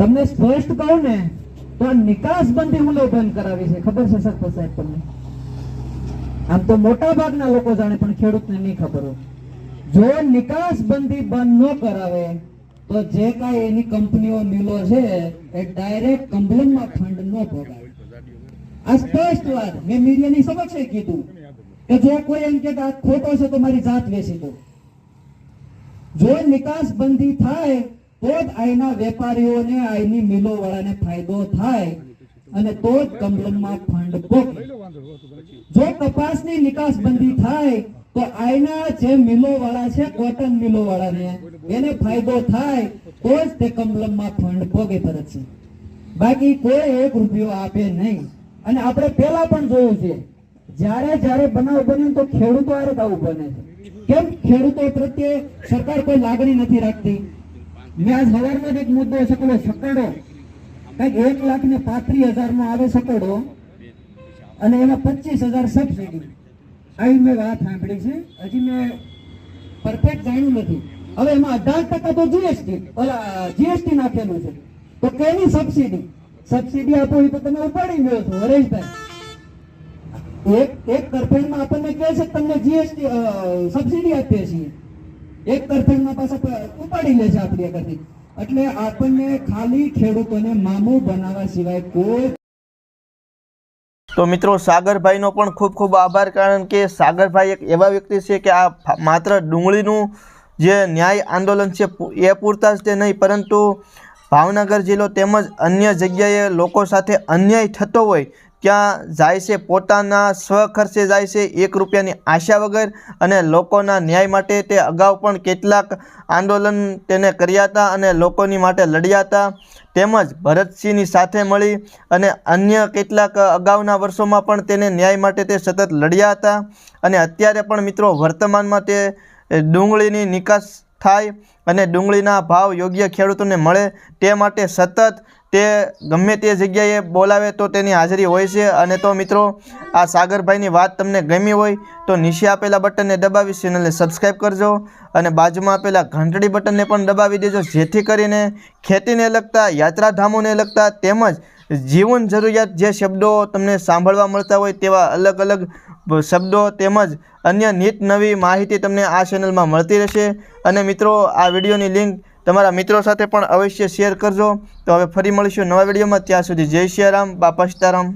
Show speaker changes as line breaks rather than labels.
તમને સ્પષ્ટ કહું ને, તો આ નિકાસબંધી હું લઈ બંધ કરાવી છે. ખબર છે સરપંચ સાહેબ તમને? આમ તો મોટા ભાગના લોકો જાણે, પણ ખેડૂતને નહીં ખબર જો નિકાસબંધી બંધ ન કરાવે, તો જે કાંઈ એની કંપનીઓ મિલો છે, એ ડાયરેક્ટ કંપનીમાં ફંડ ન ભોગાવે. આ સ્પષ્ટ વાત. મેં મીડિયાની સમક્ષ કીધું કે જો કોઈ એમ કે ખોટો છે, તો મારી જાત વેચી દો જો નિકાસ બંધી થાય તો જ અહીંના વેપારીઓને અહીંની મિલો વાળાને ફાયદો થાય અને તો જ કમલમમાં ફંડ પોકે જો કપાસની નિકાસ બંધી થાય, તો આઈના જે મિલો વાળા છે, કોટન મિલો વાળાને એને ફાયદો થાય, તો જ તે કમલમમાં ફંડ પોગે છે બાકી કોઈ એક રૂપિયો આપે નહીં. અને આપણે પેલા પણ જોયું છે, જ્યારે જ્યારે બનાવ બને તો ખેડૂતો આરે આવું બને છે. કેમ? ખેડૂતો પ્રત્યે સરકાર કોઈ લાગણી નથી રાખતી. આજ સવારમાં જ એક મુદ્દો સકડો સકડો. કંઈક એક લાખ ને પાંત્રીસ હજાર નો આવે સકડો અને એમાં પચીસ હજાર સબસિડી આવી મેં વાત સાંભળી છે. હજી મેં પરફેક્ટ જાણ્યું નથી. હવે એમાં અઢાર ટકા તો જીએસટી ઓલા જીએસટી નાખેલું છે. તો કેની સબસિડી સબસિડી આપો એ તો તમે ઉપાડી ગયો છો, હરેશભાઈ. એક એક તરફેણમાં આપણને કહે છે તમને જીએસટી સબસિડી આપીએ છીએ. એક તરફેણમાં પાછા ઉપાડી લે છે આપણી આગળથી. એટલે આપણને ખાલી ખેડૂતોને મામું બનાવવા સિવાય કોઈ
તો મિત્રો, સાગરભાઈનો પણ ખૂબ ખૂબ આભાર, કારણ કે સાગરભાઈ એક એવા વ્યક્તિ છે કે આ માત્ર ડુંગળીનું જે ન્યાય આંદોલન છે એ પૂરતા જ તે નહીં, પરંતુ ભાવનગર જિલ્લો તેમજ અન્ય જગ્યાએ લોકો સાથે અન્યાય થતો હોય ત્યાં જાય છે, પોતાના સ્વખર્ચે જાય છે, એક રૂપિયાની આશા વગર અને લોકોના ન્યાય માટે તે અગાઉ પણ કેટલાક આંદોલન તેને કર્યા હતા અને લોકોની માટે લડ્યા હતા. તેમજ ભરતસિંહની સાથે મળી અને અન્ય કેટલાક અગાઉના વર્ષોમાં પણ તેને ન્યાય માટે તે સતત લડ્યા હતા. અને અત્યારે પણ મિત્રો વર્તમાનમાં તે ડુંગળીની નિકાસ થાય અને ડુંગળીના ભાવ યોગ્ય ખેડૂતોને મળે તે માટે સતત તે ગમે તે જગ્યાએ બોલાવે તો તેની હાજરી હોય છે. અને તો મિત્રો, આ સાગરભાઈની વાત તમને ગમી હોય તો નીચે આપેલા બટનને દબાવી ચેનલને સબસ્ક્રાઈબ કરજો અને બાજુમાં આપેલા ઘંટડી બટનને પણ દબાવી દેજો, જેથી કરીને ખેતીને લગતા, યાત્રાધામોને લગતા તેમજ જીવન જરૂરિયાત જે શબ્દો તમને સાંભળવા મળતા હોય તેવા અલગ અલગ શબ્દો તેમજ અન્ય નીત નવી માહિતી તમને આ ચેનલમાં મળતી રહેશે. અને મિત્રો, આ વિડીયોની લિંક તમારા મિત્રો સાથે પણ અવશ્ય શેર કરજો. તો હવે ફરી મળીશું નવા વિડીયોમાં. ત્યાં સુધી જય સિયારામ બાપા સીતારામ.